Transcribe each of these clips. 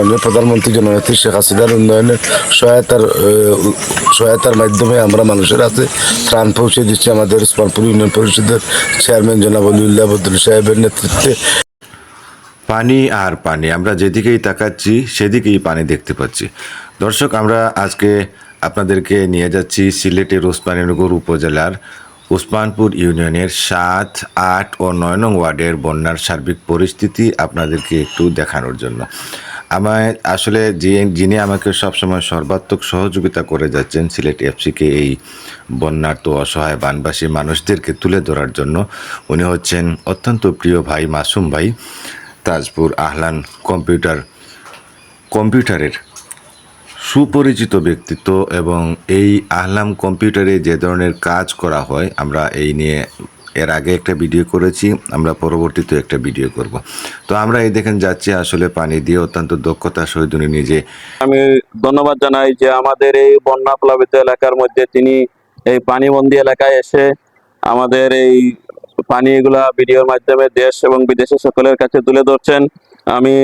মাননীয় প্রধানমন্ত্রী জননেত্রী শেখ হাসিনার উন্নয়নের সহায়তার সহায়তার মাধ্যমে আমরা মানুষের হাতে ত্রাণ পৌঁছে দিচ্ছি। আমাদের উসমানপুর ইউনিয়ন পরিষদের চেয়ারম্যান জনাব অলিউল্লাহ বদুল সাহেবের নেতৃত্বে। পানি আর পানি, আমরা যেদিকেই তাকাচ্ছি, সেদিকেই পানি দেখতে পাচ্ছি। দর্শক, আমরা আজকে আপনাদেরকে নিয়ে যাচ্ছি সিলেটের ওসমানীনগর উপজেলার ওসমানপুর ইউনিয়নের সাত, আট ও নয় নং ওয়ার্ডের বন্যার সার্বিক পরিস্থিতি আপনাদেরকে একটু দেখানোর জন্য। আমায় আসলে যে যিনি আমাকে সবসময় সর্বাত্মক সহযোগিতা করে যাচ্ছেন, সিলেট এফসিকে এই বন্যার্ত অসহায় বানবাসী মানুষদেরকে তুলে ধরার জন্য, উনি হচ্ছেন অত্যন্ত প্রিয় ভাই মাসুম ভাই, তাজপুর আহলান কম্পিউটার, কম্পিউটারের সুপরিচিত ব্যক্তিত্ব এবং এই আহলাম কম্পিউটারে যে ধরনের কাজ করা হয়, আমরা এই নিয়ে এর আগে একটা ভিডিও করেছি, আমরা পরবর্তীতে একটা ভিডিও করব। তো আমরা এই দেখেন যাচ্ছি আসলে পানি দিয়ে অত্যন্ত দক্ষতা সহিত উনি নিজে আমি ধন্যবাদ জানাই যে আমাদের এই বন্যা প্লাবিত এলাকার মধ্যে তিনি এই পানিবন্দী এলাকায় এসে আমাদের এই পানি এগুলা ভিডিওর মাধ্যমে দেশ এবং বিদেশে সকলের কাছে তুলে ধরছেন। আমি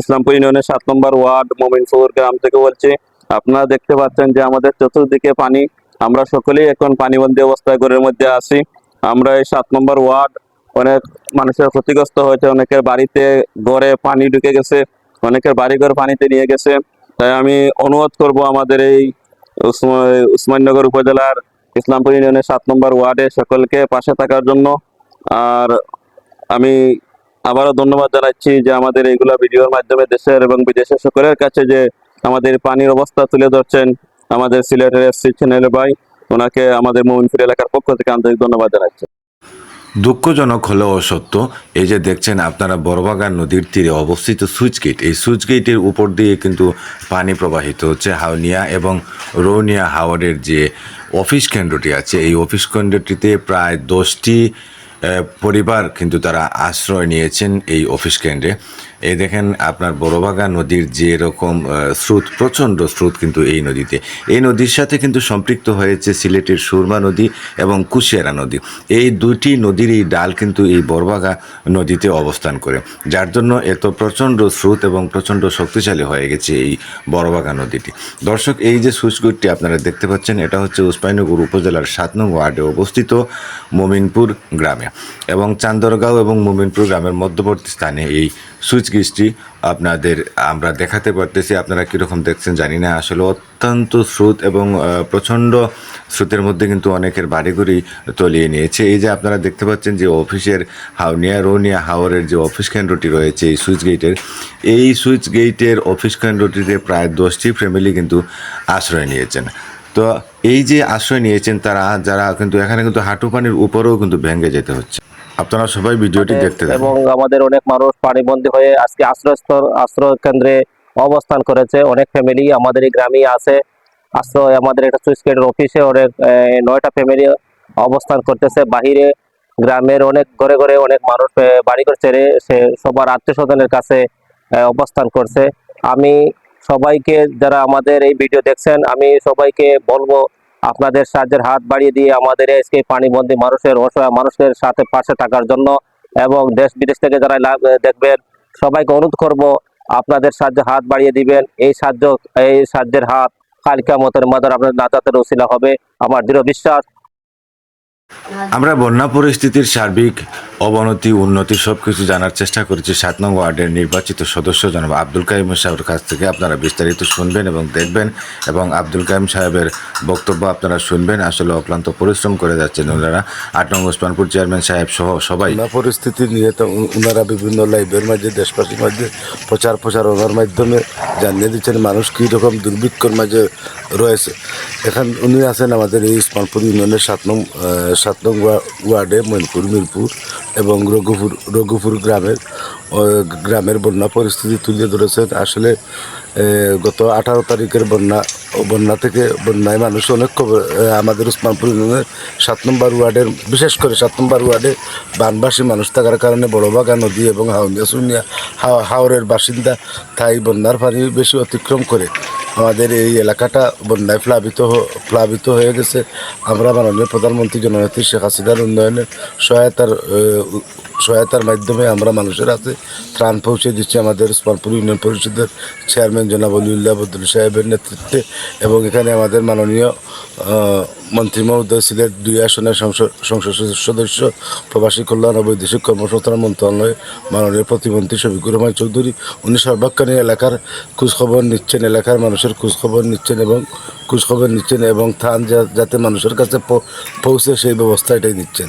ইসলামপুর ইউনিয়নের সাত নম্বর ওয়ার্ড মোমিনপুর গ্রাম থেকে বলছি, আপনারা দেখতে পাচ্ছেন যে আমাদের চতুর্দিকে পানি, আমরা সকলেই এখন পানিবন্দী অবস্থায় ঘরের মধ্যে আছি। আমরা এই সাত নম্বর ওয়ার্ড অনেক মানুষের ক্ষতিগ্রস্ত হয়েছে, অনেকের বাড়িতে ঘরে পানি ঢুকে গেছে, অনেকের বাড়িঘর পানিতে নিয়ে গেছে। তাই আমি অনুরোধ করব আমাদের এই উসমাননগর উপজেলার ইসলামপুর ইউনিয়নের সাত নম্বর ওয়ার্ডে সকলকে পাশে থাকার জন্য। আর আমি আবারও ধন্যবাদ জানাচ্ছি যে আমাদের এইগুলা ভিডিওর মাধ্যমে দেশের এবং বিদেশের সকলের কাছে যে আমাদের পানির অবস্থা তুলে ধরছেন আমাদের সিলেটের এসসি চ্যানেল ভাই। ওনাকে আমাদের মোমিনপুর এলাকার পক্ষ থেকে আন্তরিক ধন্যবাদ জানাচ্ছি। দুঃখজনক হলেও অসত্য এই যে দেখছেন আপনারা বড়বাগান নদীর তীরে অবস্থিত সুইচ গেট, এই সুইচ গেটের উপর দিয়ে কিন্তু পানি প্রবাহিত হচ্ছে হাওনিয়া এবং রৌনিয়া হাওয়ারের যে অফিস কেন্দ্রটি আছে, এই অফিস কেন্দ্রটিতে প্রায় দশটি পরিবার কিন্তু তারা আশ্রয় নিয়েছেন এই অফিস কেন্দ্রে। এই দেখেন আপনার বড়ভাগা নদীর যে রকম স্রোত, প্রচণ্ড স্রোত কিন্তু এই নদীতে। এই নদীর সাথে কিন্তু সম্পৃক্ত হয়েছে সিলেটের সুরমা নদী এবং কুশিয়ারা নদী। এই দুটি নদীর এই ডাল কিন্তু এই বড়বাগা নদীতে অবস্থান করে, যার জন্য এত প্রচণ্ড স্রোত এবং প্রচণ্ড শক্তিশালী হয়ে গেছে এই বড়ভাগা নদীটি। দর্শক, এই যে সুইচগুডটি আপনারা দেখতে পাচ্ছেন, এটা হচ্ছে উসমাইনগর উপজেলার সাত নং ওয়ার্ডে অবস্থিত মোমিনপুর গ্রামে। এবং চান্দরগাঁও এবং মোমিনপুর গ্রামের মধ্যবর্তী স্থানে এই সুইচ গেটটি আপনাদের আমরা দেখাতে পারতেছি। আপনারা কীরকম দেখছেন জানি না। আসলে অত্যন্ত স্রোত এবং প্রচণ্ড স্রোতের মধ্যে কিন্তু অনেকের বাড়িঘড়ি তলিয়ে নিয়েছে। এই যে আপনারা দেখতে পাচ্ছেন যে অফিসের হাওনিয়া রোনিয়া হাওরের যে অফিস কেন্দ্রটি রয়েছে এই সুইচ গেটের, এই সুইচ গেটের অফিস কেন্দ্রটিতে প্রায় দশটি ফ্যামিলি কিন্তু আশ্রয় নিয়েছেন। তো এই যে আশ্রয় নিয়েছেন তারা যারা কিন্তু এখানে কিন্তু হাঁটু পানির উপরেও কিন্তু ভেঙে যেতে হচ্ছে। আপনারা সবাই ভিডিওটি দেখতে এবং আমাদের অনেক মানুষ পানিবন্দী হয়ে আজকে আশ্রয়স্থল আশ্রয় কেন্দ্রে অবস্থান করেছে। অনেক ফ্যামিলি আমাদের এই গ্রামেই আছে। আশ্রয় আমাদের একটা সুইচ গেটের অফিসে অনেক নয়টা ফ্যামিলি অবস্থান করতেছে। বাহিরে গ্রামের অনেক ঘরে ঘরে অনেক মানুষ আহ, বাড়িঘর ছেড়ে সে সবার আত্মীয় স্বজনের কাছে অবস্থান করছে। আমি সবাইকে যারা আমাদের এই ভিডিও দেখছেন, আমি সবাইকে বলব আপনাদের সাহায্যের হাত বাড়িয়ে দিয়ে আমাদের আজকে পানিবন্দী মানুষের, অসহায় মানুষের সাথে পাশে থাকার জন্য এবং দেশ বিদেশ থেকে যারা দেখবেন, সবাইকে অনুরোধ করব আপনাদের সাহায্যে হাত বাড়িয়ে দিবেন। এই সাহায্য, এই সাহায্যের হাত কালকা মতের মাদার আপনার নাজাতের ওসিলা হবে। আমার দৃঢ় বিশ্বাস। আমরা বন্যা পরিস্থিতির সার্বিক অবনতি, উন্নতি সব কিছু জানার চেষ্টা করেছি। সাত নং ওয়ার্ডের নির্বাচিত সদস্য জনাব আব্দুল কাইম সাহেবের কাছ থেকে আপনারা বিস্তারিত শুনবেন এবং দেখবেন এবং আব্দুল কাইম সাহেবের বক্তব্য আপনারা শুনবেন। আসলে অক্লান্ত পরিশ্রম করে যাচ্ছেন ওনারা। আট নং ওসমানপুর চেয়ারম্যান সাহেব সহ সবাই। পরিস্থিতি নিয়ে তো ওনারা বিভিন্ন লাইভের মাঝে, দেশবাসীর মাঝে প্রচার প্রচার প্রচারণার মাধ্যমে জানিয়ে দিচ্ছেন মানুষ কী রকম দুর্ভিক্ষর মাঝে রয়েছে। এখান উনি আছেন আমাদের এই ইসমানপুর ইউনিয়নের সাত নং সাত নং ওয়ার্ডে মইনপুর মিরপুর। এবং রঘুপুর রঘুপুর গ্রামের গ্রামের বন্যা পরিস্থিতি তুলে ধরেছেন। আসলে গত আঠারো তারিখের বন্যা বন্যা থেকে বন্যায় মানুষ অনেক খবর আমাদের উসমানপুর সাত নম্বর ওয়ার্ডের, বিশেষ করে সাত নম্বর ওয়ার্ডে বানবাসী মানুষ থাকার কারণে বড়বাগা নদী এবং হাউনিয়া সুনিয়া হাওরের বাসিন্দা তাই বন্যার পানি বেশি অতিক্রম করে। আমাদের এই এলাকাটা বন্যায় প্লাবিত প্লাবিত হয়ে গেছে। আমরা মাননীয় প্রধানমন্ত্রী জননেত্রী শেখ হাসিনার উন্নয়নের সহায়তার সহায়তার মাধ্যমে আমরা মানুষের হাতে ত্রাণ পৌঁছে দিচ্ছি। আমাদের উসমানপুর ইউনিয়ন পরিষদের চেয়ারম্যান জনাব অলিউল্লাহ বদুল সাহেবের নেতৃত্বে এবং এখানে আমাদের মাননীয় মন্ত্রী মহোদয়, সিলেট দুই আসনের সংসদ সংসদ সদস্য, প্রবাসী কল্যাণ ও বৈদেশিক কর্মসংস্থান মন্ত্রণালয়, মাননীয় প্রতিমন্ত্রী শফিকুর রহমান চৌধুরী, উনি সর্বাক্ষণে এলাকার খোঁজখবর নিচ্ছেন, এলাকার মানুষের খোঁজখবর নিচ্ছেন এবং খোঁজখবর নিচ্ছেন এবং থান যাতে মানুষের কাছে পৌঁছে সেই ব্যবস্থা এটাই নিচ্ছেন।